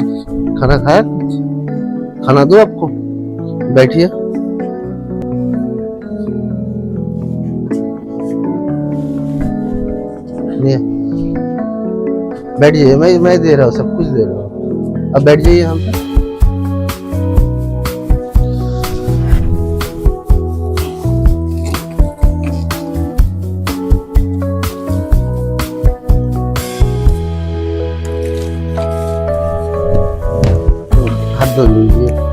खाना खाया? खाना दो आपको। बैठिए। बैठ जाइए मैं मैं दे रहा हूँ, सब कुछ दे रहा हूँ। अब बैठ जाइए हम dans le milieu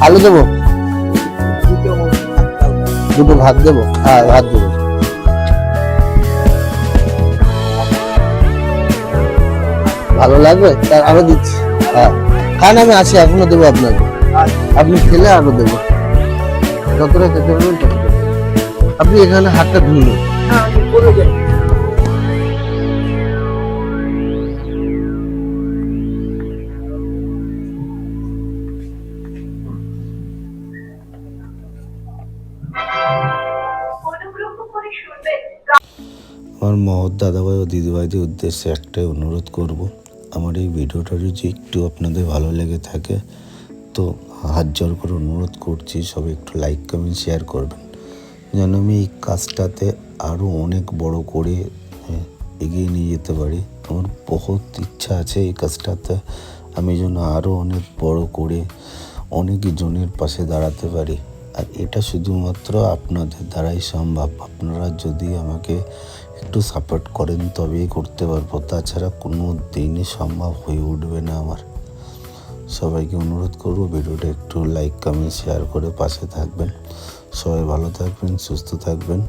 ভাত দাও দুটো ভাত দেবো? হ্যাঁ ভাত দেবো। ভালো লাগবে? তার আরও দিচ্ছি। হ্যাঁ। খান আমি আছি এখনও দেবো আপনাকে। আপনি খেলে আরও দেবো। যতটা খেতে পারবেন আপনি এখানে হাতটা ধুয়ে নেন। আমার মহৎ দাদাভাই ও দিদিভাইদের উদ্দেশ্যে একটাই অনুরোধ করব, আমার এই ভিডিওটা যদি একটু আপনাদের ভালো লেগে থাকে, তো হাত জোর করে অনুরোধ করছি, সবাই একটু লাইক কমেন্ট শেয়ার করবেন। যেন আমি এই কাজটাতে আরও অনেক বড় করে এগিয়ে নিয়ে যেতে পারি। আমার বহুত ইচ্ছা আছে এই কাজটাতে আমি যেন আরও অনেক বড় করে অনেক জনের পাশে দাঁড়াতে পারি। আর এটা শুধুমাত্র আপনাদের দ্বারাই সম্ভব। আপনারা যদি আমাকে একটু সাপোর্ট করেন, তবেই করতে পারব। তাছাড়া কোনো দিনই সম্ভব হয়ে উঠবে না আমার। সবাইকে অনুরোধ করব, ভিডিওটা একটু লাইক কমেন্ট শেয়ার করে পাশে থাকবেন। সবাই ভালো থাকবেন, সুস্থ থাকবেন।